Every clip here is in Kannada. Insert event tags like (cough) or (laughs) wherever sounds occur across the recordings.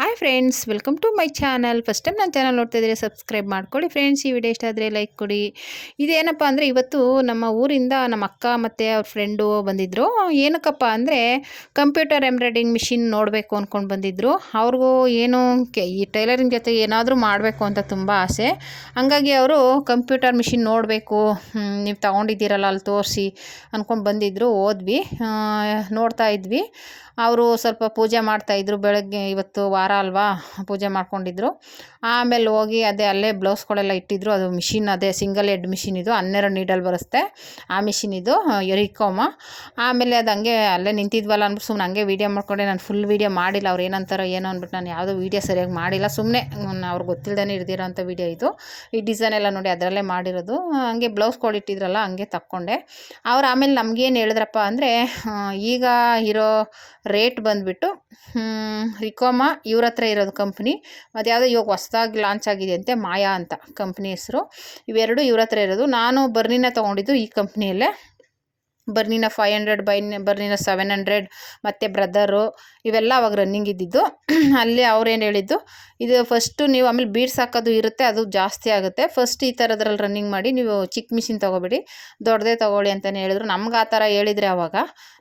Hi friends welcome to my channel first time ನನ್ನ ಚಾನಲ್ ನೋಡ್ತಿದ್ರೆ ಸಬ್ಸ್ಕ್ರೈಬ್ ಮಾಡ್ಕೊಳ್ಳಿ. ಫ್ರೆಂಡ್ಸ್ ಈ ವಿಡಿಯೋ ಇಷ್ಟ ಆದರೆ ಲೈಕ್ ಕೊಡಿ. ಇದೇನಪ್ಪ ಅಂದರೆ ಇವತ್ತು ನಮ್ಮ ಊರಿಂದ ನಮ್ಮ ಅಕ್ಕ ಮತ್ತು ಅವ್ರ ಫ್ರೆಂಡು ಬಂದಿದ್ದರು ಏನಕ್ಕಪ್ಪ ಅಂದರೆ ಕಂಪ್ಯೂಟರ್ ಎಂಬ್ರಾಯ್ಡಿಂಗ್ ಮಿಷಿನ್ ನೋಡಬೇಕು ಅಂದ್ಕೊಂಡು ಬಂದಿದ್ದರು ಅವ್ರಿಗೂ ಏನು ಕೆ, ಈ ಟೈಲರಿಂಗ್ ಜೊತೆ ಏನಾದರೂ ಮಾಡಬೇಕು ಅಂತ ತುಂಬ ಆಸೆ. ಹಂಗಾಗಿ ಅವರು ಕಂಪ್ಯೂಟರ್ ಮಿಷಿನ್ ನೋಡಬೇಕು ನೀವು ತೊಗೊಂಡಿದ್ದೀರಲ್ಲ, ಅಲ್ಲಿ ತೋರಿಸಿ ಅಂದ್ಕೊಂಡು ಬಂದಿದ್ದರು ಓದ್ವಿ. ನೋಡ್ತಾ ಇದ್ವಿ. ಅವರು ಸ್ವಲ್ಪ ಪೂಜೆ ಮಾಡ್ತಾಯಿದ್ರು ಬೆಳಗ್ಗೆ ಇವತ್ತು ವಾರ ಅಲ್ವಾ, ಪೂಜೆ ಮಾಡ್ಕೊಂಡಿದ್ರು. ಆಮೇಲೆ ಹೋಗಿ ಅದೇ ಅಲ್ಲೇ ಬ್ಲೌಸ್ಗಳೆಲ್ಲ ಇಟ್ಟಿದ್ರು. ಅದು ಮಿಷಿನ್ ಅದೇ ಸಿಂಗಲ್ ಹೆಡ್ ಮಿಷಿನ್ ಇದು, ಹನ್ನೆರಡು ನೀಡಲ್ ಬರುತ್ತೆ. ಆ ಮಿಷಿನ್ ಇದು ಎರಿಕೋಮ ಆಮೇಲೆ ಅದು ಹಂಗೆ ಅಲ್ಲೇ ನಿಂತಿದ್ವಲ್ಲ ಅಂದ್ಬಿಟ್ಟು ಸುಮ್ಮನೆ ಹಂಗೆ ವೀಡಿಯೋ ಮಾಡ್ಕೊಂಡೆ. ನಾನು ಫುಲ್ ವೀಡಿಯೋ ಮಾಡಿಲ್ಲ. ಅವ್ರು ಏನಂತಾರೋ ಏನೋ ಅಂದ್ಬಿಟ್ಟು ನಾನು ಯಾವುದೋ ವೀಡಿಯೋ ಸರಿಯಾಗಿ ಮಾಡಿಲ್ಲ. ಸುಮ್ಮನೆ ಅವ್ರಿಗೆ ಗೊತ್ತಿಲ್ಲದೇ ಹಿಡ್ದಿರೋ ಅಂಥ ವೀಡಿಯೋ ಇದು. ಈ ಡಿಸೈನ್ ಎಲ್ಲ ನೋಡಿ ಅದರಲ್ಲೇ ಮಾಡಿರೋದು. ಹಂಗೆ ಬ್ಲೌಸ್ ಕೊಡಿಟ್ಟಿದ್ರಲ್ಲ ಹಂಗೆ ತಕ್ಕೊಂಡೆ. ಅವ್ರು ಆಮೇಲೆ ನಮಗೇನು ಹೇಳಿದ್ರಪ್ಪ ಅಂದರೆ ಈಗ ಇರೋ ರೇಟ್ ಬಂದುಬಿಟ್ಟು ರಿಕೋಮಾ ಇವ್ರ ಹತ್ರ ಇರೋದು ಕಂಪ್ನಿ ಮತ್ತು ಯಾವುದೋ ಇವಾಗ ಹೊಸ್ದಾಗಿ ಲಾಂಚ್ ಆಗಿದೆ ಅಂತೆ ಮಾಯಾ ಅಂತ ಕಂಪ್ನಿ ಹೆಸರು. ಇವೆರಡು ಇವ್ರ ಹತ್ರ ಇರೋದು. ನಾನು ಬರ್ನಿನ ತೊಗೊಂಡಿದ್ದು ಈ ಕಂಪ್ನಿಯಲ್ಲೇ Bernina five hundred by Bernina seven hundred ಮತ್ತು ಬ್ರದರು ಇವೆಲ್ಲ ಅವಾಗ ರನ್ನಿಂಗ್ ಇದ್ದಿದ್ದು. (clears throat) ಅಲ್ಲಿ ಅವ್ರೇನು ಹೇಳಿದ್ದು, ಇದು ಫಸ್ಟು ನೀವು ಆಮೇಲೆ ಬೀಡ್ಸ್ ಹಾಕೋದು ಇರುತ್ತೆ, ಅದು ಜಾಸ್ತಿ ಆಗುತ್ತೆ. ಫಸ್ಟ್ ಈ ಥರದ್ರಲ್ಲಿ ರನ್ನಿಂಗ್ ಮಾಡಿ ನೀವು ಚಿಕ್ಕ ಮಿಷಿನ್ ತೊಗೋಬೇಡಿ. ದೊಡ್ಡದೇ ತೊಗೊಳ್ಳಿ ಅಂತಲೇ ಹೇಳಿದ್ರು. ನಮ್ಗೆ ಆ ಥರ ಹೇಳಿದರೆ ಅವಾಗ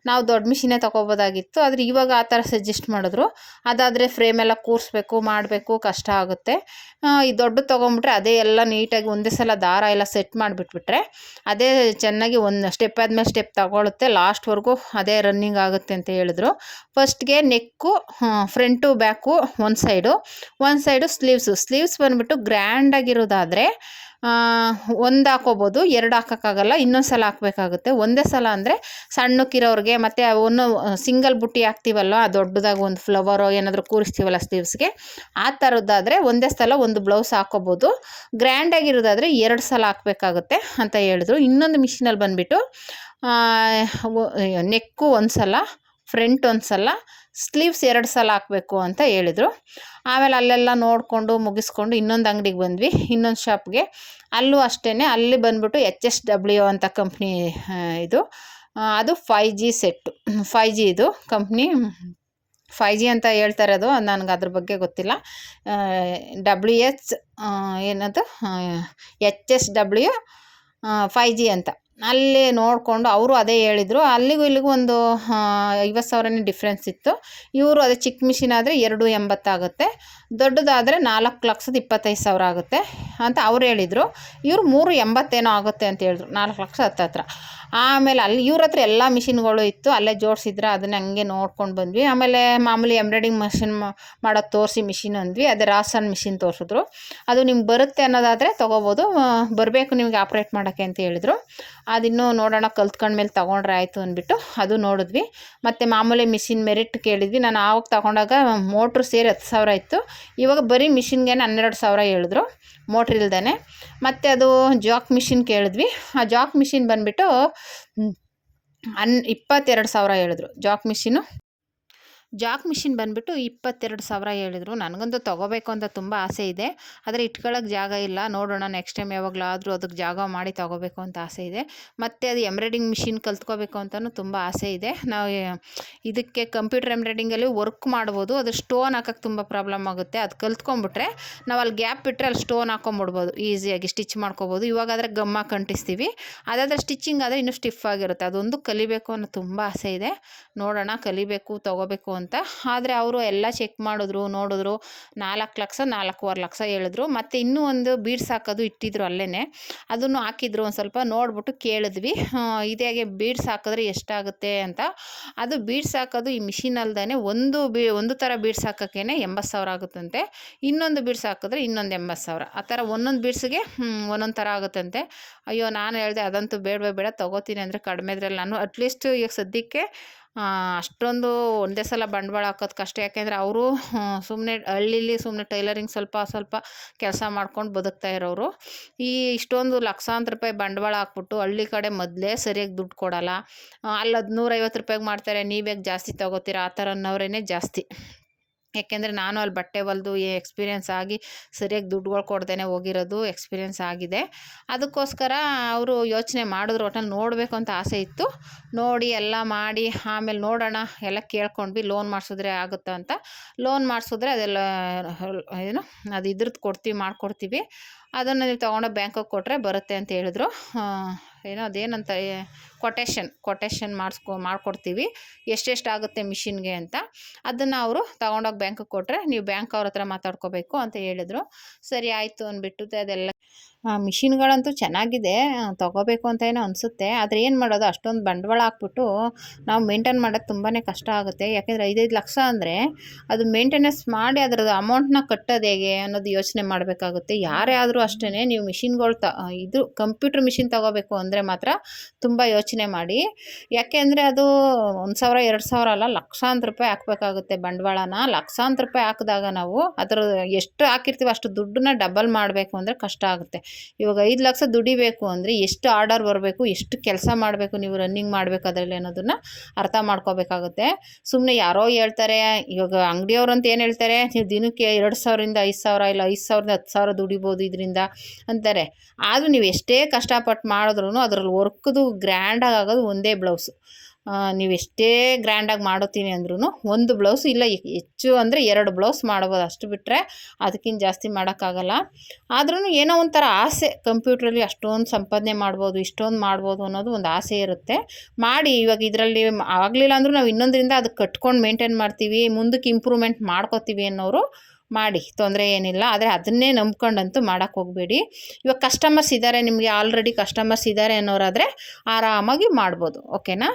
ನಾವು ದೊಡ್ಡ ಮಿಷಿನೇ ತೊಗೋಬೋದಾಗಿತ್ತು. ಆದರೆ ಇವಾಗ ಆ ಥರ ಸಜೆಸ್ಟ್ ಮಾಡಿದ್ರು. ಅದಾದರೆ ಫ್ರೇಮೆಲ್ಲ ಕೂರಿಸ್ಬೇಕು, ಮಾಡಬೇಕು, ಕಷ್ಟ ಆಗುತ್ತೆ. ಈ ದೊಡ್ಡದು ತೊಗೊಂಬಿಟ್ರೆ ಅದೇ ಎಲ್ಲ ನೀಟಾಗಿ ಒಂದೇ ಸಲ ದಾರ ಎಲ್ಲ ಸೆಟ್ ಮಾಡಿಬಿಟ್ಬಿಟ್ರೆ, ಅದೇ ಚೆನ್ನಾಗಿ ಒಂದು ಸ್ಟೆಪ್ ಆದಮೇಲೆ ಸ್ಟೆಪ್ ತಗೊಳುತ್ತೆ. ಲಾಸ್ಟ್ವರೆಗೂ ಅದೇ ರನ್ನಿಂಗ್ ಆಗುತ್ತೆ ಅಂತ ಹೇಳಿದ್ರು. ಫಸ್ಟ್ಗೆ ನೆಕ್ಕು ಫ್ರಂಟು ಬ್ಯಾಕು ಒಂದು ಸೈಡು ಒಂದು ಸೈಡು ಸ್ಲೀವ್ಸು ಸ್ಲೀವ್ಸ್ ಬಂದುಬಿಟ್ಟು ಗ್ರ್ಯಾಂಡಾಗಿರೋದಾದರೆ ಒಂದು ಹಾಕೋಬೋದು, ಎರಡು ಹಾಕೋಕ್ಕಾಗಲ್ಲ, ಇನ್ನೊಂದು ಸಲ ಹಾಕಬೇಕಾಗುತ್ತೆ. ಒಂದೇ ಸಲ ಅಂದರೆ ಸಣ್ಣಕ್ಕಿರೋರಿಗೆ ಮತ್ತು ಒಂದು ಸಿಂಗಲ್ ಬುಟ್ಟಿ ಹಾಕ್ತೀವಲ್ಲ ಆ ದೊಡ್ಡದಾಗಿ ಒಂದು ಫ್ಲವರು ಏನಾದರೂ ಕೂರಿಸ್ತೀವಲ್ಲ ಸ್ಲೀವ್ಸ್ಗೆ ಆ ಥರದ್ದಾದರೆ ಒಂದೇ ಸಲ ಒಂದು ಬ್ಲೌಸ್ ಹಾಕೋಬೋದು. ಗ್ರ್ಯಾಂಡಾಗಿರೋದಾದರೆ ಎರಡು ಸಲ ಹಾಕಬೇಕಾಗುತ್ತೆ ಅಂತ ಹೇಳಿದ್ರು. ಇನ್ನೊಂದು ಮಿಷಿನಲ್ಲಿ ಬಂದುಬಿಟ್ಟು ನೆಕ್ಕು ಒಂದು ಸಲ ಫ್ರಂಟ್ ಒಂದು ಸಲ ಸ್ಲೀವ್ಸ್ ಎರಡು ಸಲ ಹಾಕಬೇಕು ಅಂತ ಹೇಳಿದರು. ಆಮೇಲೆ ಅಲ್ಲೆಲ್ಲ ನೋಡಿಕೊಂಡು, ಮುಗಿಸ್ಕೊಂಡು ಇನ್ನೊಂದು ಅಂಗಡಿಗೆ ಬಂದ್ವಿ. ಇನ್ನೊಂದು ಶಾಪ್ಗೆ. ಅಲ್ಲೂ ಅಷ್ಟೇ ಅಲ್ಲಿ ಬಂದ್ಬಿಟ್ಟು ಎಚ್ ಎಸ್ ಡಬ್ಲ್ಯೂ ಅಂತ ಕಂಪ್ನಿ ಇದು. ಅದು ಫೈ ಜಿ ಸೆಟ್ಟು. ಫೈ ಜಿ ಇದು ಕಂಪ್ನಿ. ಫೈ ಜಿ ಅಂತ ಹೇಳ್ತಾರೆ ಅದು ನನಗೆ ಅದ್ರ ಬಗ್ಗೆ ಗೊತ್ತಿಲ್ಲ. ಡಬ್ಲ್ಯೂ ಎಚ್ ಏನದು? ಎಚ್ ಎಸ್ ಡಬ್ಲ್ಯೂ ಫೈ ಜಿ ಅಂತ. ಅಲ್ಲಿ ನೋಡಿಕೊಂಡು ಅವರು ಅದೇ ಹೇಳಿದರು. ಅಲ್ಲಿಗೂ ಇಲ್ಲಿಗೂ ಒಂದು ಐವತ್ತು ಸಾವಿರನೇ ಡಿಫ್ರೆನ್ಸ್ ಇತ್ತು. ಇವರು ಅದೇ ಚಿಕ್ಕ ಮಿಷಿನ್ ಆದರೆ ಎರಡು ಎಂಬತ್ತಾಗುತ್ತೆ. ದೊಡ್ಡದಾದರೆ ನಾಲ್ಕು ಲಕ್ಷದ ಇಪ್ಪತ್ತೈದು ಸಾವಿರ ಆಗುತ್ತೆ ಅಂತ ಅವ್ರು ಹೇಳಿದರು. ಇವರು ಮೂರು ಎಂಬತ್ತೇನೋ ಆಗುತ್ತೆ ಅಂತ ಹೇಳಿದ್ರು. ನಾಲ್ಕು ಲಕ್ಷ ಹತ್ತತ್ರ. ಆಮೇಲೆ ಅಲ್ಲಿ ಇವ್ರ ಹತ್ರ ಎಲ್ಲ ಮಿಷಿನ್ಗಳು ಇತ್ತು, ಅಲ್ಲೇ ಜೋಡಿಸಿದ್ರೆ ಅದನ್ನ ಹಂಗೆ ನೋಡ್ಕೊಂಡು ಬಂದ್ವಿ. ಆಮೇಲೆ ಮಾಮೂಲಿ ಎಂಬ್ರಾಯ್ಡಿಂಗ್ ಮಷಿನ್ ಮಾಡೋದು ತೋರಿಸಿ ಮಿಷಿನ್ ಅಂದ್ವಿ, ಅದೇ ರಾಸನ್ ಮಿಷಿನ್ ತೋರಿಸಿದ್ರು. ಅದು ನಿಮ್ಗೆ ಬರುತ್ತೆ ಅನ್ನೋದಾದರೆ ತೊಗೋಬೋದು ಬರಬೇಕು ನಿಮಗೆ ಆಪ್ರೇಟ್ ಮಾಡೋಕ್ಕೆ ಅಂತ ಹೇಳಿದ್ರು. ಅದಿನ್ನೂ ನೋಡೋಣ ಕಲ್ತ್ಕೊಂಡ್ಮೇಲೆ ತೊಗೊಂಡ್ರೆ ಆಯಿತು ಅಂದ್ಬಿಟ್ಟು ಅದು ನೋಡಿದ್ವಿ. ಮತ್ತು ಮಾಮೂಲಿ ಮಿಷಿನ್ ಮೆರಿಟ್ ಕೇಳಿದ್ವಿ. ನಾನು ಆವಾಗ ತೊಗೊಂಡಾಗ ಮೋಟ್ರು ಸೇರಿ ಹತ್ತು ಸಾವಿರ ಇತ್ತು. ಇವಾಗ ಬರೀ ಮಿಷಿನ್ಗೆ ಹನ್ನೆರಡು ಸಾವಿರ ಹೇಳಿದ್ರು, ಮೋಟ್ರ್ ಇಲ್ದೇ ಮತ್ತು ಅದು ಜಾಕ್ ಮಿಷಿನ್ ಕೇಳಿದ್ವಿ. ಆ ಜಾಕ್ ಮಿಷಿನ್ ಬಂದುಬಿಟ್ಟು ಹನ್ ಇಪ್ಪತ್ತೆರಡು ಸಾವಿರ ಹೇಳಿದ್ರು. ಜಾಕ್ ಮಿಷಿನು ಜಾಕ್ ಮಿಷಿನ್ ಬಂದುಬಿಟ್ಟು ಇಪ್ಪತ್ತೆರಡು ಸಾವಿರ ಹೇಳಿದರು. ನನಗಂತೂ ತೊಗೋಬೇಕು ಅಂತ ತುಂಬ ಆಸೆ ಇದೆ. ಆದರೆ ಇಟ್ಕೊಳ್ಳೋಕೆ ಜಾಗ ಇಲ್ಲ. ನೋಡೋಣ ನೆಕ್ಸ್ಟ್ ಟೈಮ್ ಯಾವಾಗಲಾದರೂ ಅದಕ್ಕೆ ಜಾಗ ಮಾಡಿ ತೊಗೋಬೇಕು ಅಂತ ಆಸೆ ಇದೆ. ಮತ್ತು ಅದು ಎಂಬ್ರಾಯ್ಡಿಂಗ್ ಮಿಷಿನ್ ಕಲ್ತ್ಕೋಬೇಕು ಅಂತಲೂ ತುಂಬ ಆಸೆ ಇದೆ. ನಾವು ಇದಕ್ಕೆ ಕಂಪ್ಯೂಟರ್ ಎಂಬ್ರಾಯ್ಡಿಂಗಲ್ಲಿ ವರ್ಕ್ ಮಾಡ್ಬೋದು. ಅದು ಸ್ಟೋನ್ ಹಾಕೋಕ್ಕೆ ತುಂಬ ಪ್ರಾಬ್ಲಮ್ ಆಗುತ್ತೆ. ಅದು ಕಲ್ತ್ಕೊಂಡ್ಬಿಟ್ರೆ ನಾವು ಅಲ್ಲಿ ಗ್ಯಾಪ್ ಬಿಟ್ಟರೆ ಅಲ್ಲಿ ಸ್ಟೋನ್ ಹಾಕೊಂಬಿಡ್ಬೋದು. ಈಸಿಯಾಗಿ ಸ್ಟಿಚ್ ಮಾಡ್ಕೋಬೋದು. ಇವಾಗಾದರೆ ಗಮ್ಮ ಕಂಟಿಸ್ತೀವಿ ಅದಾದರೆ ಸ್ಟಿಚಿಂಗ್ ಆದರೆ ಇನ್ನೂ ಸ್ಟಿಫ್ ಆಗಿರುತ್ತೆ. ಅದೊಂದು ಕಲಿಬೇಕು ಅನ್ನೋ ತುಂಬ ಆಸೆ ಇದೆ. ನೋಡೋಣ ಕಲಿಬೇಕು, ತೊಗೋಬೇಕು ಅಂತ. ಆದರೆ ಅವರು ಎಲ್ಲ ಚೆಕ್ ಮಾಡಿದ್ರು, ನೋಡಿದ್ರು. ನಾಲ್ಕು ಲಕ್ಷ, ನಾಲ್ಕೂವರೆ ಲಕ್ಷ ಹೇಳಿದ್ರು. ಮತ್ತು ಇನ್ನೂ ಒಂದು ಬೀಡ್ಸ್ ಹಾಕೋದು ಇಟ್ಟಿದ್ರು ಅಲ್ಲೇ ಅದನ್ನು ಹಾಕಿದ್ರು ಒಂದು ಸ್ವಲ್ಪ ನೋಡ್ಬಿಟ್ಟು ಕೇಳಿದ್ವಿ. ಇದೇ ಇದಾಗೆ ಬೀಡ್ಸ್ ಹಾಕಿದ್ರೆ ಎಷ್ಟಾಗುತ್ತೆ ಅಂತ. ಅದು ಬೀಡ್ಸ್ ಹಾಕೋದು ಈ ಮಿಷಿನ್ ಅಲ್ದೇ ಒಂದು ಬಿ, ಒಂದು ಥರ ಬೀಡ್ಸ್ ಹಾಕೋಕ್ಕೇ ಎಂಬತ್ತು ಸಾವಿರ ಆಗುತ್ತಂತೆ. ಇನ್ನೊಂದು ಬೀಡ್ಸ್ ಹಾಕಿದ್ರೆ ಇನ್ನೊಂದು ಎಂಬತ್ತು ಸಾವಿರ. ಆ ಥರ ಒಂದೊಂದು ಬೀಡ್ಸ್ಗೆ ಒಂದೊಂದು ಥರ ಆಗುತ್ತಂತೆ. ಅಯ್ಯೋ, ನಾನು ಹೇಳಿದೆ ಅದಂತೂ ಬೇಡವೇ ಬೇಡ, ತೊಗೋತೀನಿ ಅಂದರೆ ಕಡಿಮೆ ಇದ್ರಲ್ಲಿ ನಾನು. ಅಟ್ಲೀಸ್ಟ್ ಈಗ ಸದ್ಯಕ್ಕೆ ಅಷ್ಟೊಂದು ಒಂದೇ ಸಲ ಬಂಡವಾಳ ಹಾಕೋದು ಕಷ್ಟ. ಯಾಕೆಂದರೆ ಅವರು ಸುಮ್ಮನೆ ಹಳ್ಳಿಲಿ ಸುಮ್ಮನೆ ಟೈಲರಿಂಗ್ ಸ್ವಲ್ಪ ಸ್ವಲ್ಪ ಕೆಲಸ ಮಾಡ್ಕೊಂಡು ಬದುಕ್ತಾ ಇರೋರು ಈ ಇಷ್ಟೊಂದು ಲಕ್ಷಾಂತರ ರೂಪಾಯಿ ಬಂಡವಾಳ ಹಾಕ್ಬಿಟ್ಟು ಹಳ್ಳಿ ಕಡೆ ಮೊದಲೇ ಸರಿಯಾಗಿ ದುಡ್ಡು ಕೊಡಲ್ಲ. ಅಲ್ಲ ಹದಿನೂರೈವತ್ತು ರೂಪಾಯಿಗೆ ಮಾಡ್ತಾರೆ ನೀವ್ಯಾಕೆ ಜಾಸ್ತಿ ತಗೋತೀರಾ? ಆ ಥರ ಅನ್ನೋರೇ ಜಾಸ್ತಿ. ಯಾಕೆಂದರೆ ನಾನು ಅಲ್ಲಿ ಬಟ್ಟೆ ಹೊಲ್ದು ಎಕ್ಸ್ಪೀರಿಯೆನ್ಸ್ ಆಗಿ ಸರಿಯಾಗಿ ದುಡ್ಡುಗಳು ಕೊಡ್ದೇ ಹೋಗಿರೋದು ಎಕ್ಸ್ಪೀರಿಯೆನ್ಸ್ ಆಗಿದೆ. ಅದಕ್ಕೋಸ್ಕರ ಅವರು ಯೋಚನೆ ಮಾಡಿದ್ರು ಒಟ್ಟಲ್ಲಿ ನೋಡಬೇಕು ಅಂತ ಆಸೆ ಇತ್ತು. ನೋಡಿ ಎಲ್ಲ ಮಾಡಿ, ಆಮೇಲೆ ನೋಡೋಣ, ಎಲ್ಲ ಕೇಳ್ಕೊಂಡ್ವಿ ಲೋನ್ ಮಾಡಿಸಿದ್ರೆ ಆಗುತ್ತಾ ಅಂತ ಲೋನ್ ಮಾಡಿಸಿದ್ರೆ ಅದೆಲ್ಲ, ಏನು, ಅದು ಇದ್ರದ್ದು ಕೊಡ್ತೀವಿ, ಮಾಡಿಕೊಡ್ತೀವಿ. ಅದನ್ನು ನೀವು ತೊಗೊಂಡೋಗಿ ಬ್ಯಾಂಕಿಗೆ ಕೊಟ್ಟರೆ ಬರುತ್ತೆ ಅಂತ ಹೇಳಿದ್ರು. ಏನೋ ಅದೇನಂತ ಕೊಟೇಶನ್ ಕೊಟೇಶನ್ ಮಾಡಿಸ್ಕೊ, ಮಾಡಿಕೊಡ್ತೀವಿ. ಎಷ್ಟೆಷ್ಟಾಗುತ್ತೆ ಮಿಷಿನ್ಗೆ ಅಂತ. ಅದನ್ನು ಅವರು ತೊಗೊಂಡೋಗಿ ಬ್ಯಾಂಕಿಗೆ ಕೊಟ್ಟರೆ ನೀವು ಬ್ಯಾಂಕ್ ಅವ್ರ ಹತ್ರ ಮಾತಾಡ್ಕೋಬೇಕು ಅಂತ ಹೇಳಿದ್ರು. ಸರಿ, ಆಯಿತು ಅಂದ್ಬಿಟ್ಟು ಅದೆಲ್ಲ ಮಿಷಿನ್ಗಳಂತೂ ಚೆನ್ನಾಗಿದೆ ತೊಗೋಬೇಕು ಅಂತ ಏನೋ ಅನಿಸುತ್ತೆ. ಆದರೆ ಏನು ಮಾಡೋದು, ಅಷ್ಟೊಂದು ಬಂಡವಾಳ ಹಾಕ್ಬಿಟ್ಟು ನಾವು ಮೇಂಟೈನ್ ಮಾಡೋದು ತುಂಬಾ ಕಷ್ಟ ಆಗುತ್ತೆ. ಯಾಕೆಂದರೆ ಐದೈದು ಲಕ್ಷ ಅಂದರೆ ಅದು ಮೇಂಟೆನೆನ್ಸ್ ಮಾಡಿ ಅದರದ್ದು ಅಮೌಂಟ್ನ ಕಟ್ಟೋದು ಹೇಗೆ ಅನ್ನೋದು ಯೋಚನೆ ಮಾಡಬೇಕಾಗುತ್ತೆ. ಯಾರೇ ಆದರೂ ಅಷ್ಟೇ ನೀವು ಮಿಷಿನ್ಗಳು ತ ಇದು ಕಂಪ್ಯೂಟ್ರ್ ಮಿಷಿನ್ ತೊಗೋಬೇಕು ಅಂದರೆ ಮಾತ್ರ ತುಂಬ ಯೋಚನೆ ಮಾಡಿ. ಯಾಕೆ ಅಂದರೆ ಅದು ಒಂದು ಸಾವಿರ, ಎರಡು ಸಾವಿರ ಅಲ್ಲ, ಲಕ್ಷಾಂತರ ರೂಪಾಯಿ ಹಾಕ್ಬೇಕಾಗುತ್ತೆ ಬಂಡವಾಳನ. ಲಕ್ಷಾಂತರ ರೂಪಾಯಿ ಹಾಕಿದಾಗ ನಾವು ಅದರ ಎಷ್ಟು ಹಾಕಿರ್ತೀವಿ ಅಷ್ಟು ದುಡ್ಡನ್ನ ಡಬಲ್ ಮಾಡಬೇಕು ಅಂದರೆ ಕಷ್ಟ ಆಗುತ್ತೆ. ಇವಾಗ ಐದು ಲಕ್ಷ ದುಡಿಬೇಕು ಅಂದರೆ ಎಷ್ಟು ಆರ್ಡರ್ ಬರಬೇಕು, ಎಷ್ಟು ಕೆಲಸ ಮಾಡಬೇಕು ನೀವು ರನ್ನಿಂಗ್ ಮಾಡಬೇಕು ಅದರಲ್ಲಿ ಅನ್ನೋದನ್ನು ಅರ್ಥ ಮಾಡ್ಕೋಬೇಕಾಗುತ್ತೆ. ಸುಮ್ಮನೆ ಯಾರೋ ಹೇಳ್ತಾರೆ, ಇವಾಗ ಅಂಗಡಿಯವ್ರು ಅಂತ ಏನು ಹೇಳ್ತಾರೆ, ನೀವು ದಿನಕ್ಕೆ ಎರಡು ಸಾವಿರದಿಂದ ಐದು ಸಾವಿರ ಇಲ್ಲ ಐದು ಸಾವಿರದಿಂದ ಹತ್ತು ಸಾವಿರ ದುಡಿಬೋದು ಇದರಿಂದ ಅಂತಾರೆ. ಆದರೂ ನೀವು ಎಷ್ಟೇ ಕಷ್ಟಪಟ್ಟು ಮಾಡಿದ್ರೂ ಅದರಲ್ಲಿ ವರ್ಕ್ದು ಗ್ರ್ಯಾಂಡಾಗಿ ಆಗೋದು ಒಂದೇ ಬ್ಲೌಸು ನೀವು ಎಷ್ಟೇ ಗ್ರ್ಯಾಂಡಾಗಿ ಮಾಡುತ್ತೀನಿ ಅಂದ್ರೂ ಒಂದು ಬ್ಲೌಸ್ ಇಲ್ಲ ಹೆಚ್ಚು ಅಂದರೆ ಎರಡು ಬ್ಲೌಸ್ ಮಾಡ್ಬೋದು ಅಷ್ಟು ಬಿಟ್ಟರೆ ಅದಕ್ಕಿಂತ ಜಾಸ್ತಿ ಮಾಡೋಕ್ಕಾಗಲ್ಲ. ಆದ್ರೂ ಏನೋ ಒಂಥರ ಆಸೆ, ಕಂಪ್ಯೂಟ್ರಲ್ಲಿ ಅಷ್ಟೊಂದು ಸಂಪಾದನೆ ಮಾಡ್ಬೋದು, ಇಷ್ಟೊಂದು ಮಾಡ್ಬೋದು ಅನ್ನೋದು ಒಂದು ಆಸೆ ಇರುತ್ತೆ. ಮಾಡಿ, ಇವಾಗ ಇದರಲ್ಲಿ ಆಗಲಿಲ್ಲ ಅಂದರೂ ನಾವು ಇನ್ನೊಂದರಿಂದ ಅದಕ್ಕೆ ಕಟ್ಕೊಂಡು ಮೇಂಟೈನ್ ಮಾಡ್ತೀವಿ ಮುಂದಕ್ಕೆ ಇಂಪ್ರೂವ್ಮೆಂಟ್ ಮಾಡ್ಕೋತೀವಿ ಅನ್ನೋರು ಮಾಡಿ, ತೊಂದರೆ ಏನಿಲ್ಲ. ಆದರೆ ಅದನ್ನೇ ನಂಬ್ಕೊಂಡಂತೂ ಮಾಡೋಕ್ಕೆ ಹೋಗಬೇಡಿ. ಇವಾಗ ಕಸ್ಟಮರ್ಸ್ ಇದ್ದಾರೆ ನಿಮಗೆ ಆಲ್ರೆಡಿ ಕಸ್ಟಮರ್ಸ್ ಇದ್ದಾರೆ ಅನ್ನೋರಾದರೆ ಆರಾಮಾಗಿ ಮಾಡ್ಬೋದು ಓಕೆನಾ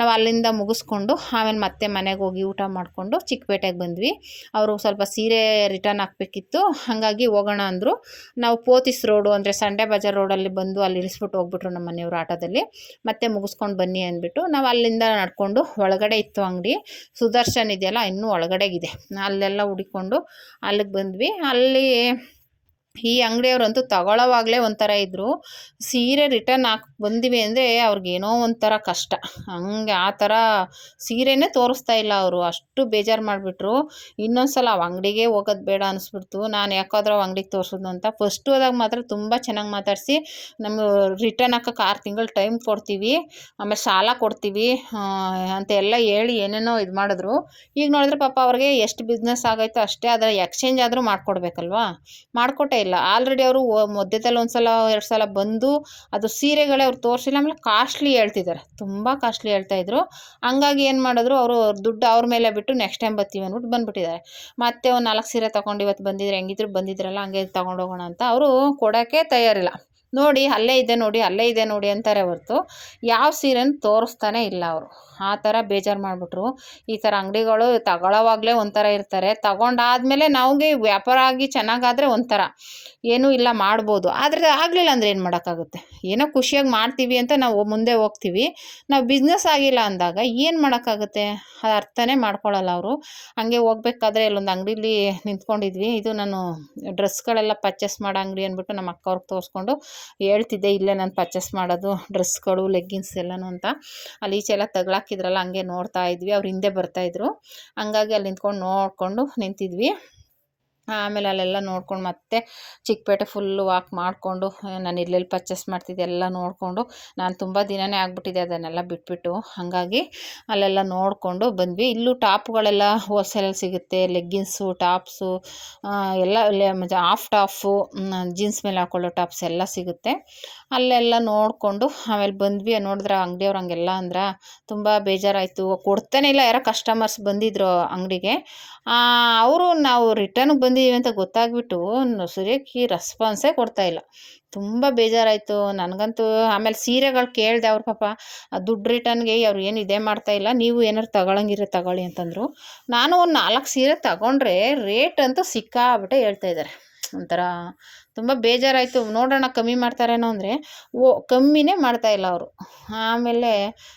ನಾವು ಅಲ್ಲಿಂದ ಮುಗಿಸ್ಕೊಂಡು, ಆಮೇಲೆ ಮತ್ತೆ ಮನೆಗೆ ಹೋಗಿ ಊಟ ಮಾಡಿಕೊಂಡು ಚಿಕ್ಕಪೇಟೆಗೆ ಬಂದ್ವಿ. ಅವರು ಸ್ವಲ್ಪ ಸೀರೆ ರಿಟರ್ನ್ ಹಾಕ್ಬೇಕಿತ್ತು. ಹಾಗಾಗಿ ಹೋಗೋಣ ಅಂದರು. ನಾವು ಪೋತಿಸ್ ರೋಡು ಅಂದರೆ ಸಂಡೇ ಬಜಾರ್ ರೋಡಲ್ಲಿ ಬಂದು ಅಲ್ಲಿ ಇಳಿಸ್ಬಿಟ್ಟು ಹೋಗ್ಬಿಟ್ರು ನಮ್ಮ ಮನೆಯವರು ಆಟೋದಲ್ಲಿ. ಮತ್ತೆ ಮುಗಿಸ್ಕೊಂಡು ಬನ್ನಿ ಅಂದ್ಬಿಟ್ಟು ನಾವು ಅಲ್ಲಿಂದ ನಡ್ಕೊಂಡು ಒಳಗಡೆ ಇತ್ತು ಅಂಗಡಿ. ಸುದರ್ಶನ್ ಇದೆಯಲ್ಲ, ಇನ್ನೂ ಒಳಗಡೆಗಿದೆ. ಅಲ್ಲೆಲ್ಲ ಹುಡಿಕೊಂಡು ಅಲ್ಲಿಗೆ ಬಂದ್ವಿ. ಅಲ್ಲಿ ಈ ಅಂಗಡಿಯವ್ರಂತೂ ತಗೊಳ್ಳೋವಾಗಲೇ ಒಂಥರ ಇದ್ದರು ಸೀರೆ ರಿಟರ್ನ್ ಹಾಕಿ ಬಂದಿವಿ ಅಂದರೆ ಅವ್ರಿಗೇನೋ ಒಂಥರ ಕಷ್ಟ. ಹಂಗೆ ಆ ಥರ ಸೀರೆನೇ ತೋರಿಸ್ತಾ ಇಲ್ಲ ಅವರು. ಅಷ್ಟು ಬೇಜಾರು ಮಾಡಿಬಿಟ್ರು. ಇನ್ನೊಂದು ಸಲ ಅವು ಅಂಗಡಿಗೆ ಹೋಗೋದು ಬೇಡ ಅನಿಸ್ಬಿಡ್ತು. ನಾನು ಯಾಕಾದ್ರೂ ಅಂಗಡಿಗೆ ತೋರಿಸೋದು ಅಂತ. ಫಸ್ಟ್ ಹೋದಾಗ ಮಾತ್ರ ತುಂಬ ಚೆನ್ನಾಗಿ ಮಾತಾಡಿಸಿ ನಮ್ಮ ರಿಟರ್ನ್ ಹಾಕೋಕೆ ಆರು ತಿಂಗಳು ಟೈಮ್ ಕೊಡ್ತೀವಿ, ಆಮೇಲೆ ಸಾಲ ಕೊಡ್ತೀವಿ ಅಂತ ಎಲ್ಲ ಹೇಳಿ ಏನೇನೋ ಇದು ಮಾಡಿದ್ರು. ಈಗ ನೋಡಿದ್ರೆ ಪಾಪ ಅವ್ರಿಗೆ ಎಷ್ಟು ಬಿಸ್ನೆಸ್ ಆಗೈತೋ ಅಷ್ಟೇ. ಅದರ ಎಕ್ಸ್ಚೇಂಜ್ ಆದರೂ ಮಾಡಿಕೊಡ್ಬೇಕಲ್ವಾ? ಮಾಡಿಕೊಟ್ಟೆ ಇಲ್ಲ. ಆಲ್ರೆಡಿ ಅವರು ಮಧ್ಯದಲ್ಲಿ ಒಂದು ಸಲ ಎರಡು ಸಲ ಬಂದು ಅದು ಸೀರೆಗಳೇ ಅವ್ರು ತೋರಿಸಿಲ್ಲ. ಆಮೇಲೆ ಕಾಸ್ಟ್ಲಿ ಹೇಳ್ತಿದ್ದಾರೆ ತುಂಬ ಕಾಸ್ಟ್ಲಿ ಹೇಳ್ತಾ ಇದ್ರು. ಹಂಗಾಗಿ ಏನು ಮಾಡಿದ್ರು ಅವರು ದುಡ್ಡು ಅವ್ರ ಮೇಲೆ ಬಿಟ್ಟು ನೆಕ್ಸ್ಟ್ ಟೈಮ್ ಬರ್ತೀವಿ ಅಂದ್ಬಿಟ್ಟು ಬಂದುಬಿಟ್ಟಿದ್ದಾರೆ. ಮತ್ತೆ ಒಂದು ನಾಲ್ಕು ಸೀರೆ ತೊಗೊಂಡು ಇವತ್ತು ಬಂದಿದ್ರೆ, ಹೆಂಗಿದ್ರು ಬಂದಿದ್ರಲ್ಲ, ಹಂಗೆ ತೊಗೊಂಡೋಗೋಣ ಅಂತ. ಅವರು ಕೊಡೋಕ್ಕೆ ತಯಾರಿಲ್ಲ. ನೋಡಿ, ಅಲ್ಲೇ ಇದೆ ನೋಡಿ, ಅಲ್ಲೇ ಇದೆ ನೋಡಿ ಅಂತಾರೆ ಹೊರತು. ಯಾವ ಸೀರೆನೂ ತೋರಿಸ್ತಾನೆ ಇಲ್ಲ ಅವರು. ಆ ಥರ ಬೇಜಾರು ಮಾಡಿಬಿಟ್ರು. ಈ ಥರ ಅಂಗಡಿಗಳು ತಗೊಳ್ಳೋವಾಗಲೇ ಒಂಥರ ಇರ್ತಾರೆ. ತಗೊಂಡಾದಮೇಲೆ ನಮಗೆ ವ್ಯಾಪಾರ ಆಗಿ ಚೆನ್ನಾಗಾದರೆ ಒಂಥರ. ಏನೂ ಇಲ್ಲ ಮಾಡ್ಬೋದು. ಆದರೆ ಆಗಲಿಲ್ಲ ಅಂದರೆ ಏನು ಮಾಡೋಕ್ಕಾಗುತ್ತೆ? ಏನೋ ಖುಷಿಯಾಗಿ ಮಾಡ್ತೀವಿ ಅಂತ ನಾವು ಮುಂದೆ ಹೋಗ್ತೀವಿ. ನಾವು ಬಿಸ್ನೆಸ್ ಆಗಿಲ್ಲ ಅಂದಾಗ ಏನು ಮಾಡೋಕ್ಕಾಗುತ್ತೆ? ಅದು ಅರ್ಥನೇ ಮಾಡ್ಕೊಳ್ಳಲ್ಲ ಅವರು. ಹಂಗೆ ಹೋಗ್ಬೇಕಾದ್ರೆ ಇಲ್ಲೊಂದು ಅಂಗಡೀಲಿ ನಿಂತ್ಕೊಂಡಿದ್ವಿ. ಇದು ನಾನು ಡ್ರೆಸ್ಗಳೆಲ್ಲ ಪರ್ಚೇಸ್ ಮಾಡೋ ಅಂಗಡಿ ಅಂದ್ಬಿಟ್ಟು ನಮ್ಮ ಅಕ್ಕವ್ರಿಗೆ ತೋರಿಸ್ಕೊಂಡು ಹೇಳ್ತಿದ್ದೆ, ಇಲ್ಲೇ ನಾನು ಪರ್ಚೇಸ್ ಮಾಡೋದು ಡ್ರೆಸ್ಗಳು ಲೆಗ್ಗಿನ್ಸ್ ಎಲ್ಲನೂ ಅಂತ. ಅಲ್ಲಿ ಈಚೆ ಎಲ್ಲ ತಗ್ಲಾಕಿದ್ರಲ್ಲ, ಹಂಗೆ ನೋಡ್ತಾ ಇದ್ವಿ, ಅವ್ರು ಹಿಂದೆ ಬರ್ತಾಯಿದ್ರು ಹಂಗಾಗಿ ಅಲ್ಲಿ ನಿಂತ್ಕೊಂಡು ನೋಡಿಕೊಂಡು ನಿಂತಿದ್ವಿ. ಆಮೇಲೆ ಅಲ್ಲೆಲ್ಲ ನೋಡ್ಕೊಂಡು ಮತ್ತೆ ಚಿಕ್ಕಪೇಟೆ ಫುಲ್ಲು ವಾಕ್ ಮಾಡಿಕೊಂಡು, ನಾನು ಇಲ್ಲೆಲ್ಲಿ ಪರ್ಚೇಸ್ ಮಾಡ್ತಿದ್ದೆ ಎಲ್ಲ ನೋಡಿಕೊಂಡು, ನಾನು ತುಂಬ ದಿನವೇ ಆಗಿಬಿಟ್ಟಿದೆ ಅದನ್ನೆಲ್ಲ ಬಿಟ್ಬಿಟ್ಟು. ಹಾಗಾಗಿ ಅಲ್ಲೆಲ್ಲ ನೋಡಿಕೊಂಡು ಬಂದ್ವಿ. ಇಲ್ಲೂ ಟಾಪ್ಗಳೆಲ್ಲ ಹೋಲ್ಸೇಲಲ್ಲಿ ಸಿಗುತ್ತೆ ಲೆಗ್ಗಿನ್ಸು ಟಾಪ್ಸು ಎಲ್ಲ ಆಫ್ ಟಾಫು ಜೀನ್ಸ್ ಮೇಲೆ ಹಾಕ್ಕೊಳ್ಳೋ ಟಾಪ್ಸ್ ಎಲ್ಲ ಸಿಗುತ್ತೆ. ಅಲ್ಲೆಲ್ಲ ನೋಡಿಕೊಂಡು ಆಮೇಲೆ ಬಂದ್ವಿ. ನೋಡಿದ್ರೆ ಅಂಗಡಿಯವ್ರು ಹಂಗೆಲ್ಲ ಅಂದ್ರೆ ತುಂಬ ಬೇಜಾರಾಯಿತು. ಕೊಡ್ತಾನೆ ಇಲ್ಲ, ಯಾರೋ ಕಸ್ಟಮರ್ಸ್ ಬಂದಿದ್ರು ಅಂಗಡಿಗೆ. ಅವರು ನಾವು ರಿಟರ್ನ್ಗೆ ಬಂದಿದ್ದೀವಿ ಅಂತ ಗೊತ್ತಾಗ್ಬಿಟ್ಟು ಸರಿಯಾಗಿ ರೆಸ್ಪಾನ್ಸೇ ಕೊಡ್ತಾಯಿಲ್ಲ ತುಂಬ ಬೇಜಾರಾಯಿತು. ನನಗಂತೂ ಆಮೇಲೆ ಸೀರೆಗಳು ಕೇಳಿದೆ ಅವ್ರ ಪಾಪ ದುಡ್ಡು ರಿಟರ್ನ್ಗೆ ಅವ್ರು ಏನು ಇದೇ ಮಾಡ್ತಾಯಿಲ್ಲ ನೀವು ಏನಾರು ತಗೊಳಂಗಿರ ತಗೊಳ್ಳಿ ಅಂತಂದರು. ನಾನು ಒಂದು ನಾಲ್ಕು ಸೀರೆ ತಗೊಂಡ್ರೆ ರೇಟ್ ಅಂತೂ ಸಿಕ್ಕಾಬಿಟ್ಟೆ ಹೇಳ್ತಾಯಿದ್ದಾರೆ ಒಂಥರ ತುಂಬ ಬೇಜಾರಾಯಿತು. ನೋಡೋಣ ಕಮ್ಮಿ ಮಾಡ್ತಾರೇನೋ ಅಂದರೆ, ಓ, ಕಮ್ಮಿನೇ ಮಾಡ್ತಾ ಇಲ್ಲ ಅವರು. ಆಮೇಲೆ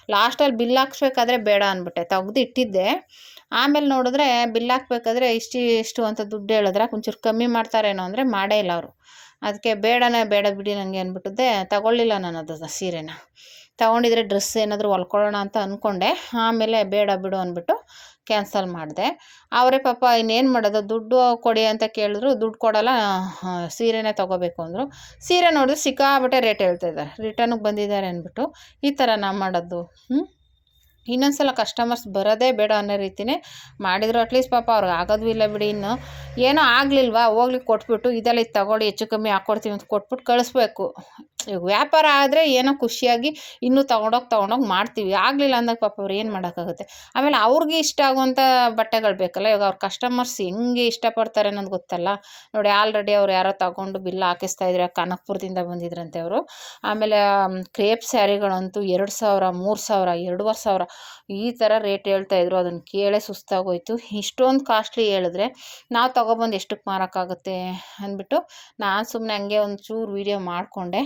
ಲಾಸ್ಟಲ್ಲಿ ಬಿಲ್ ಹಾಕ್ಸ್ಬೇಕಾದ್ರೆ ಬೇಡ ಅಂದ್ಬಿಟ್ಟೆ ತೆಗ್ದು ಇಟ್ಟಿದ್ದೆ ಆಮೇಲೆ ನೋಡಿದ್ರೆ ಬಿಲ್ ಹಾಕ್ಬೇಕಾದ್ರೆ ಇಷ್ಟು ಇಷ್ಟು ಅಂತ ದುಡ್ಡು ಹೇಳಿದ್ರೆ ಒಂಚೂರು ಕಮ್ಮಿ ಮಾಡ್ತಾರೇನೋ ಅಂದರೆ ಮಾಡೇ ಇಲ್ಲ ಅವರು. ಅದಕ್ಕೆ ಬೇಡನೇ ಬೇಡ ಬಿಡಿ ನನಗೆ ಅಂದ್ಬಿಟ್ಟಿದ್ದೆ ತಗೊಳ್ಳಿಲ್ಲ ನಾನು ಅದು ಸೀರೆನ. ತಗೊಂಡಿದ್ರೆ ಡ್ರೆಸ್ ಏನಾದರೂ ಹೊಲ್ಕೊಳ್ಳೋಣ ಅಂತ ಅಂದ್ಕೊಂಡೆ ಆಮೇಲೆ ಬೇಡ ಬಿಡು ಅಂದ್ಬಿಟ್ಟು ಕ್ಯಾನ್ಸಲ್ ಮಾಡಿದೆ. ಅವರೇ ಪಾಪ ಇನ್ನೇನು ಮಾಡೋದು, ದುಡ್ಡು ಕೊಡಿ ಅಂತ ಕೇಳಿದ್ರು, ದುಡ್ಡು ಕೊಡಲ್ಲ ಸೀರೆನೇ ತೊಗೋಬೇಕು ಅಂದರು. ಸೀರೆ ನೋಡಿದ್ರೆ ಸಿಕ್ಕಾಬಿಟ್ಟೆ ರೇಟ್ ಹೇಳ್ತಾ ಇದ್ದಾರೆ, ರಿಟರ್ನಿಗೆ ಬಂದಿದ್ದಾರೆ ಅಂದ್ಬಿಟ್ಟು ಈ ಥರ ನಾ ಮಾಡೋದು ಹ್ಞೂ ಇನ್ನೊಂದು ಸಲ ಕಸ್ಟಮರ್ಸ್ ಬರೋದೇ ಬೇಡ ಅನ್ನೋ ರೀತಿನೇ ಮಾಡಿದ್ರು. ಅಟ್ಲೀಸ್ಟ್ ಪಾಪ ಅವ್ರಿಗೆ ಆಗೋದು ಇಲ್ಲ ಬಿಡಿ ಇನ್ನು. ಏನೋ ಆಗಲಿಲ್ವಾ? ಹೋಗ್ಲಿ ಕೊಟ್ಬಿಟ್ಟು ಇದೆಲ್ಲ ಇದು ತಗೊಳ್ಳಿ, ಹೆಚ್ಚು ಕಮ್ಮಿ ಹಾಕ್ಕೊಡ್ತೀವಿ ಅಂತ ಕೊಟ್ಬಿಟ್ಟು ಕಳಿಸ್ಬೇಕು. ಇವಾಗ ವ್ಯಾಪಾರ ಆದರೆ ಏನೋ ಖುಷಿಯಾಗಿ ಇನ್ನೂ ತೊಗೊಂಡೋಗಿ ತೊಗೊಂಡೋಗಿ ಮಾಡ್ತೀವಿ. ಆಗಲಿಲ್ಲ ಅಂದಾಗ ಪಾಪ ಅವ್ರು ಏನು ಮಾಡೋಕ್ಕಾಗುತ್ತೆ? ಆಮೇಲೆ ಅವ್ರಿಗೆ ಇಷ್ಟ ಆಗುವಂಥ ಬಟ್ಟೆಗಳು ಬೇಕಲ್ಲ? ಇವಾಗ ಅವ್ರ ಕಸ್ಟಮರ್ಸ್ ಹೆಂಗೆ ಇಷ್ಟಪಡ್ತಾರೆ ಅನ್ನೋದು ಗೊತ್ತಲ್ಲ? ನೋಡಿ ಆಲ್ರೆಡಿ ಅವ್ರು ಯಾರೋ ತಗೊಂಡು ಬಿಲ್ ಹಾಕಿಸ್ತಾ ಇದ್ರೆ ಕನಕ್ಪುರದಿಂದ ಬಂದಿದ್ರಂತೆ ಅವರು. ಆಮೇಲೆ ಕ್ರೇಪ್ ಸ್ಯಾರಿಗಳಂತೂ ಎರಡು ಸಾವಿರ, ಮೂರು ಸಾವಿರ, ಎರಡೂವರೆ ಸಾವಿರ ಈ ಥರ ರೇಟ್ ಹೇಳ್ತಾ ಇದ್ರು. ಅದನ್ನು ಕೇಳೇ ಸುಸ್ತಾಗೋಯ್ತು. ಇಷ್ಟೊಂದು ಕಾಸ್ಟ್ಲಿ ಹೇಳಿದ್ರೆ ನಾವು ತೊಗೊಬಂದು ಎಷ್ಟಕ್ಕೆ ಮಾರೋಕ್ಕಾಗುತ್ತೆ ಅಂದ್ಬಿಟ್ಟು ನಾನು ಸುಮ್ಮನೆ ಹಂಗೆ ಒಂಚೂರು ವೀಡಿಯೋ ಮಾಡಿಕೊಂಡೆ.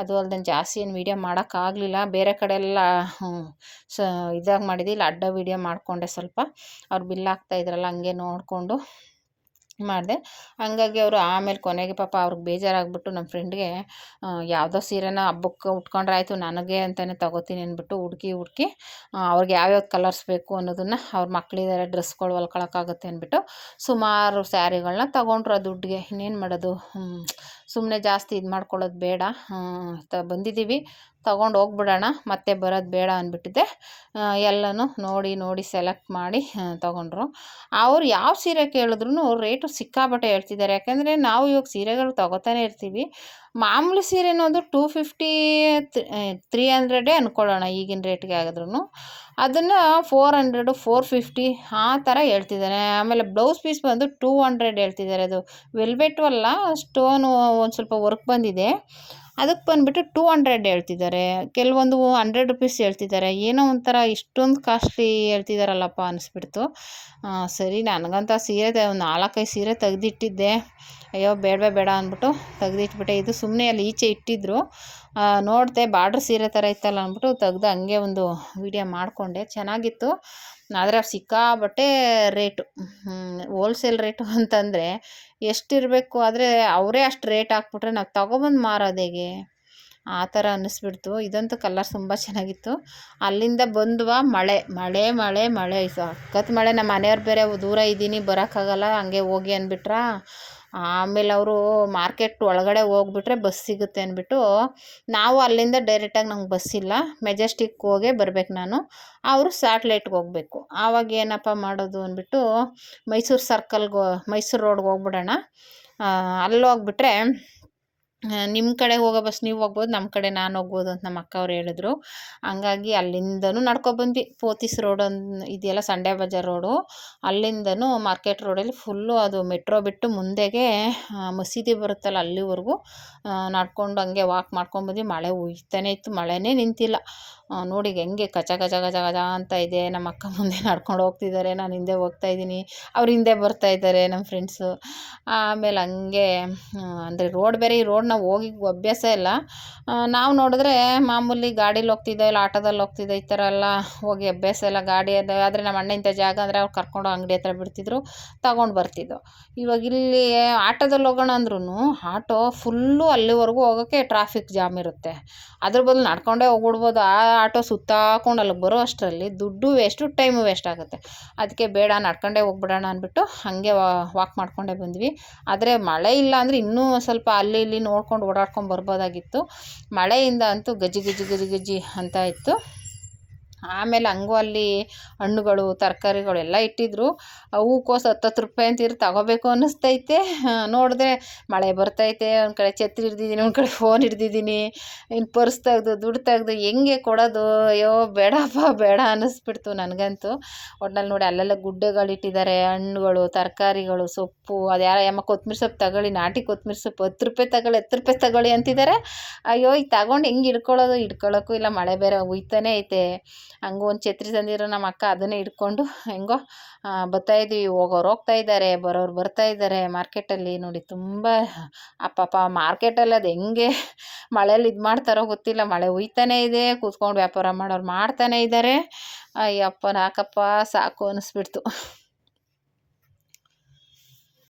ಅದು ಅಲ್ಲದೆ ಜಾಸ್ತಿ ಏನು ವೀಡಿಯೋ ಮಾಡೋಕ್ಕಾಗಲಿಲ್ಲ ಬೇರೆ ಕಡೆ ಎಲ್ಲ ಸ, ಇದಾಗಿ ಮಾಡಿದ್ದೆ ಇಲ್ಲಿ, ಅಡ್ಡ ವೀಡಿಯೋ ಮಾಡಿಕೊಂಡೆ ಸ್ವಲ್ಪ. ಅವ್ರು ಬಿಲ್ ಹಾಕ್ತಾ ಇದ್ರಲ್ಲ, ಹಂಗೆ ನೋಡಿಕೊಂಡು ಮಾಡಿದೆ. ಹಂಗಾಗಿ ಅವರು ಆಮೇಲೆ ಕೊನೆಗೆ ಪಾಪ ಅವ್ರಿಗೆ ಬೇಜಾರಾಗ್ಬಿಟ್ಟು ನಮ್ಮ ಫ್ರೆಂಡ್ಗೆ ಯಾವುದೋ ಸೀರೆನ ಹಬ್ಬಕ್ಕೆ ಉಟ್ಕೊಂಡ್ರೆ ಆಯಿತು, ನನಗೆ ಅಂತಲೇ ತಗೋತೀನಿ ಅಂದ್ಬಿಟ್ಟು ಹುಡ್ಕಿ ಹುಡ್ಕಿ ಅವ್ರಿಗೆ ಯಾವ್ಯಾವ್ದು ಕಲರ್ಸ್ ಬೇಕು ಅನ್ನೋದನ್ನು ಅವ್ರ ಮಕ್ಕಳಿದ್ದಾರೆ ಡ್ರೆಸ್ಗಳು ಹೊಲ್ಕೊಳಕ್ಕಾಗುತ್ತೆ ಅಂದ್ಬಿಟ್ಟು ಸುಮಾರು ಸ್ಯಾರಿಗಳನ್ನ ತಗೊಂಡ್ರು ಆ ದುಡ್ಡಿಗೆ. ಇನ್ನೇನು ಮಾಡೋದು? ಸುಮ್ಮನೆ ಜಾಸ್ತಿ ಇದು ಮಾಡ್ಕೊಳ್ಳೋದು ಬೇಡ. ತ ಬಂದಿದ್ದೀವಿ ತಗೊಂಡು ಹೋಗ್ಬಿಡೋಣ. ಮತ್ತೆ ಬರೋದು ಬೇಡ ಅಂದ್ಬಿಟ್ಟಿದ್ದೆ ಎಲ್ಲನೂ ನೋಡಿ ನೋಡಿ ಸೆಲೆಕ್ಟ್ ಮಾಡಿ ತೊಗೊಂಡ್ರು. ಅವ್ರು ಯಾವ ಸೀರೆ ಕೇಳಿದ್ರು ರೇಟು ಸಿಕ್ಕಾಬಟ್ಟೆ ಹೇಳ್ತಿದ್ದಾರೆ. ಯಾಕೆಂದರೆ ನಾವು ಇವಾಗ ಸೀರೆಗಳು ತೊಗೋತಾನೆ ಇರ್ತೀವಿ. ಮಾಮೂಲಿ ಸೀರೆ ಅನ್ನೋದು ಟೂ ಫಿಫ್ಟಿ ತ್ರೀ ಹಂಡ್ರೆಡೇ ಅಂದ್ಕೊಳ್ಳೋಣ ಈಗಿನ ರೇಟ್ಗೆ ಆಗಿದ್ರು ಅದನ್ನು ಫೋರ್ ಹಂಡ್ರೆಡು, ಫೋರ್ ಫಿಫ್ಟಿ ಆ ಥರ ಹೇಳ್ತಿದ್ದಾರೆ. ಆಮೇಲೆ ಬ್ಲೌಸ್ ಪೀಸ್ ಬಂದು ಟೂ ಹಂಡ್ರೆಡ್ ಹೇಳ್ತಿದ್ದಾರೆ ಅದು. ವೆಲ್ವೆಟ್ ಅಲ್ಲ, ಸ್ಟೋನು ಒಂದು ಸ್ವಲ್ಪ ವರ್ಕ್ ಬಂದಿದೆ. ಅದಕ್ಕೆ ಬಂದುಬಿಟ್ಟು ಟೂ ಹಂಡ್ರೆಡ್ ಹೇಳ್ತಿದ್ದಾರೆ. ಕೆಲವೊಂದು ಹಂಡ್ರೆಡ್ ರುಪೀಸ್ ಹೇಳ್ತಿದ್ದಾರೆ. ಏನೋ ಒಂಥರ ಇಷ್ಟೊಂದು ಕಾಸ್ಟ್ಲಿ ಹೇಳ್ತಿದ್ದಾರಲ್ಲಪ್ಪ ಅನಿಸ್ಬಿಡ್ತು. ಸರಿ, ನನಗಂತ ಸೀರೆ ಒಂದು ನಾಲ್ಕೈದು ಸೀರೆ ತೆಗ್ದಿಟ್ಟಿದ್ದೆ. ಅಯ್ಯೋ, ಬೇಡವೇ ಬೇಡ ಅಂದ್ಬಿಟ್ಟು ತೆಗೆದಿಟ್ಬಿಟ್ಟೆ. ಇದು ಸುಮ್ಮನೆ ಅಲ್ಲಿ ಈಚೆ ಇಟ್ಟಿದ್ರು. ನೋಡಿದೆ ಬಾರ್ಡ್ರ್ ಸೀರೆ ಥರ ಇತ್ತಲ್ಲ ಅಂದ್ಬಿಟ್ಟು ತೆಗ್ದು ಹಂಗೆ ಒಂದು ವಿಡಿಯೋ ಮಾಡಿಕೊಂಡೆ. ಚೆನ್ನಾಗಿತ್ತು. ಆದರೆ ಸಿಕ್ಕಾಬಟ್ಟೆ ರೇಟು. ಹೋಲ್ಸೇಲ್ ರೇಟು ಅಂತಂದರೆ ಎಷ್ಟಿರಬೇಕು ಆದರೆ ಅವರೇ ಅಷ್ಟು ರೇಟ್ ಹಾಕ್ಬಿಟ್ರೆ ನಾವು ತೊಗೊಬಂದು ಮಾರೋದು ಹೇಗೆ? ಆ ಥರ ಅನ್ನಿಸ್ಬಿಡ್ತು. ಇದಂತೂ ಕಲರ್ ತುಂಬ ಚೆನ್ನಾಗಿತ್ತು. ಅಲ್ಲಿಂದ ಬಂದ್ವ ಮಳೆ. ಮಳೆ ಮಳೆ ಮಳೆ. ಸಖತ್ ಮಳೆ. ನಮ್ಮ ಮನೆಯವ್ರು ಬೇರೆ ದೂರ ಇದ್ದೀನಿ, ಬರೋಕ್ಕಾಗಲ್ಲ, ಹಂಗೆ ಹೋಗಿ ಅಂದ್ಬಿಟ್ರಾ? ಆಮೇಲೆ ಅವರು ಮಾರ್ಕೆಟ್ ಒಳಗಡೆ ಹೋಗ್ಬಿಟ್ರೆ ಬಸ್ ಸಿಗುತ್ತೆ ಅಂದ್ಬಿಟ್ಟು ನಾವು ಅಲ್ಲಿಂದ ಡೈರೆಕ್ಟಾಗಿ ನಂಗೆ ಬಸ್ ಇಲ್ಲ. ಮೆಜೆಸ್ಟಿಕ್ ಹೋಗೇ ಬರ್ಬೇಕು ನಾನು. ಅವರು ಸ್ಯಾಟ್ಲೈಟ್ಗೆ ಹೋಗಬೇಕು. ಆವಾಗ ಏನಪ್ಪ ಮಾಡೋದು ಅಂದ್ಬಿಟ್ಟು ಮೈಸೂರು ಸರ್ಕಲ್ಗೆ ಮೈಸೂರು ರೋಡ್ಗೆ ಹೋಗ್ಬಿಡೋಣ. ಅಲ್ಲಿ ಹೋಗ್ಬಿಟ್ರೆ ನಿಮ್ಮ ಕಡೆ ಹೋಗೋ ಬಸ್ ನೀವು ಹೋಗ್ಬೋದು ನಮ್ಮ ಕಡೆ ನಾನು ಹೋಗ್ಬೋದು ಅಂತ ನಮ್ಮ ಅಕ್ಕ ಅವ್ರು ಹೇಳಿದ್ರು. ಹಂಗಾಗಿ ಅಲ್ಲಿಂದನೂ ನಡ್ಕೊಬಂದ್ವಿ ಪೋತಿಸ್ ರೋಡ್ ಒಂದು ಇದೆಯಲ್ಲ, ಸಂಡೇ ಬಜಾರ್ ರೋಡು. ಅಲ್ಲಿಂದನೂ ಮಾರ್ಕೆಟ್ ರೋಡಲ್ಲಿ ಫುಲ್ಲು ಅದು ಮೆಟ್ರೋ ಬಿಟ್ಟು ಮುಂದೆಗೆ ಮಸೀದಿ ಬರುತ್ತಲ್ಲ ಅಲ್ಲಿವರೆಗೂ ನಡ್ಕೊಂಡು ಹಂಗೆ ವಾಕ್ ಮಾಡ್ಕೊಂಡ್ಬಂದ್ವಿ ಮಳೆ ಹುಯ್ತಾನೆ ಇತ್ತು. ಮಳೆನೇ ನಿಂತಿಲ್ಲ. ನೋಡಿ ಹೆಂಗೆ ಕಚ ಕಚ ಕಚ ಕಚ ಅಂತ ಇದೆ. ನಮ್ಮ ಅಕ್ಕ ಮುಂದೆ (laughs) ನಡ್ಕೊಂಡು ಹೋಗ್ತಿದ್ದಾರೆ. ನಾನು ಹಿಂದೆ ಹೋಗ್ತಾ ಇದ್ದೀನಿ. ಅವ್ರು ಹಿಂದೆ ಬರ್ತಾ ಇದ್ದಾರೆ ನಮ್ಮ ಫ್ರೆಂಡ್ಸು ಆಮೇಲೆ ಹಂಗೆ ಅಂದರೆ ರೋಡ್ ಬೇರೆ ಈ ರೋಡ್ ನಾವು ಹೋಗಿ ಅಭ್ಯಾಸ ಇಲ್ಲ. ನಾವು ನೋಡಿದ್ರೆ ಮಾಮೂಲಿ ಗಾಡೀಲಿ ಹೋಗ್ತಿದ್ದೆ ಇಲ್ಲ, ಆಟೋದಲ್ಲಿ ಹೋಗ್ತಿದ್ದೆ ಈ ಥರ ಎಲ್ಲ ಹೋಗಿ ಅಭ್ಯಾಸ ಇಲ್ಲ. ಗಾಡಿ ಅದು, ಆದರೆ ನಮ್ಮ ಅಣ್ಣ ಇಂಥ ಜಾಗ ಅಂದರೆ ಅವ್ರು ಕರ್ಕೊಂಡು ಅಂಗಡಿ ಹತ್ರ ಬಿಡ್ತಿದ್ರು, ತಗೊಂಡು ಬರ್ತಿದ್ದೋ. ಇವಾಗ ಇಲ್ಲಿ ಆಟೋದಲ್ಲಿ ಹೋಗೋಣ ಅಂದ್ರೂ ಆಟೋ ಫುಲ್ಲು ಅಲ್ಲಿವರೆಗೂ ಹೋಗೋಕ್ಕೆ ಟ್ರಾಫಿಕ್ ಜಾಮ್ ಇರುತ್ತೆ. ಅದ್ರ ಬದಲು ನಡ್ಕೊಂಡೇ ಹೋಗ್ಬಿಡ್ಬೋದು. ಆ ಆಟೋ ಸುತ್ತಾಕೊಂಡು ಅಲ್ಲಿಗೆ ಬರೋ ಅಷ್ಟರಲ್ಲಿ ದುಡ್ಡು ವೇಸ್ಟು ಟೈಮು ವೇಸ್ಟ್ ಆಗುತ್ತೆ. ಅದಕ್ಕೆ ಬೇಡ, ನಡ್ಕೊಂಡೇ ಹೋಗ್ಬಿಡೋಣ ಅಂದ್ಬಿಟ್ಟು ಹಾಗೆ ವಾಕ್ ಮಾಡ್ಕೊಂಡೇ ಬಂದ್ವಿ. ಆದರೆ ಮಳೆ ಇಲ್ಲ ಅಂದರೆ ಇನ್ನೂ ಸ್ವಲ್ಪ ಅಲ್ಲಿ ಇಲ್ಲಿ ನೋಡ್ಕೊಂಡು ಓಡಾಡ್ಕೊಂಡು ಬರ್ಬೋದಾಗಿತ್ತು. ಮಳೆಯಿಂದ ಅಂತೂ ಗಜಿ ಗಜಿ ಗಜಿ ಗಜಿ ಅಂತ ಇತ್ತು. ಆಮೇಲೆ ಹಂಗೂ ಅಲ್ಲಿ ಹಣ್ಣುಗಳು, ತರಕಾರಿಗಳು ಎಲ್ಲ ಇಟ್ಟಿದ್ರು. ಹೂಕೋಸು ಹತ್ತು ರೂಪಾಯಿ ಅಂತ ಇರು, ತಗೋಬೇಕು ಅನ್ನಿಸ್ತೈತೆ. ನೋಡಿದ್ರೆ ಮಳೆ ಬರ್ತೈತೆ, ಒಂದು ಕಡೆ ಛತ್ರಿ ಹಿಡ್ದಿದ್ದೀನಿ, ಒಂದು ಕಡೆ ಫೋನ್ ಹಿಡ್ದಿದ್ದೀನಿ. ಇನ್ನು ಪರ್ಸ್ ತೆಗ್ದು, ದುಡ್ಡು ತೆಗ್ದು ಹೆಂಗೆ ಕೊಡೋದು? ಅಯ್ಯೋ, ಬೇಡಪ್ಪ, ಬೇಡ ಅನ್ನಿಸ್ಬಿಡ್ತು ನನಗಂತೂ. ಒಟ್ನಲ್ಲಿ ನೋಡಿ ಅಲ್ಲೆಲ್ಲ ಗುಡ್ಡೆಗಳು ಇಟ್ಟಿದ್ದಾರೆ, ಹಣ್ಣುಗಳು, ತರಕಾರಿಗಳು, ಸೊಪ್ಪು, ಅದು ಯಾರ ಯಮ್ಮ ಕೊತ್ತಂಬರಿ ಸೊಪ್ಪು ತಗೊಳ್ಳಿ, ನಾಟಿ ಕೊತ್ತಂಬರಿ ಸೊಪ್ಪು ಹತ್ತು ರೂಪಾಯಿ ತಗೊಳ್ಳಿ, ಹತ್ತು ರೂಪಾಯಿ ತಗೊಳ್ಳಿ ಅಂತಿದ್ದಾರೆ. ಅಯ್ಯೋ ಈಗ ತಗೊಂಡು ಹೆಂಗೆ ಹಿಡ್ಕೊಳ್ಳೋದು? ಹಿಡ್ಕೊಳ್ಳೋಕ್ಕೂ ಇಲ್ಲ, ಮಳೆ ಬೇರೆ ಹುಯ್ತಾನೆ ಐತೆ. ಹಂಗೂ ಒಂದು ಛತ್ರಿ ತಂದಿರೋ ನಮ್ಮ ಅಕ್ಕ ಅದನ್ನೇ ಇಟ್ಕೊಂಡು ಹೆಂಗೋ ಬರ್ತಾಯಿದ್ವಿ ಹೋಗೋರು ಹೋಗ್ತಾ ಇದ್ದಾರೆ ಬರೋರು ಬರ್ತಾ ಇದ್ದಾರೆ ಮಾರ್ಕೆಟಲ್ಲಿ ನೋಡಿ ತುಂಬ, ಅಪ್ಪಪ್ಪ ಮಾರ್ಕೆಟಲ್ಲಿ ಅದು ಹೆಂಗೆ ಮಳೇಲಿ ಇದು ಮಾಡ್ತಾರೋ ಗೊತ್ತಿಲ್ಲ. ಮಳೆ ಹುಯ್ತಾನೇ ಇದೆ, ಕೂತ್ಕೊಂಡು ವ್ಯಾಪಾರ ಮಾಡೋರು ಮಾಡ್ತಾನೇ ಇದ್ದಾರೆ ಅಯ್ಯಪ್ಪ, ನಾಕಪ್ಪ ಸಾಕು ಅನ್ನಿಸ್ಬಿಡ್ತು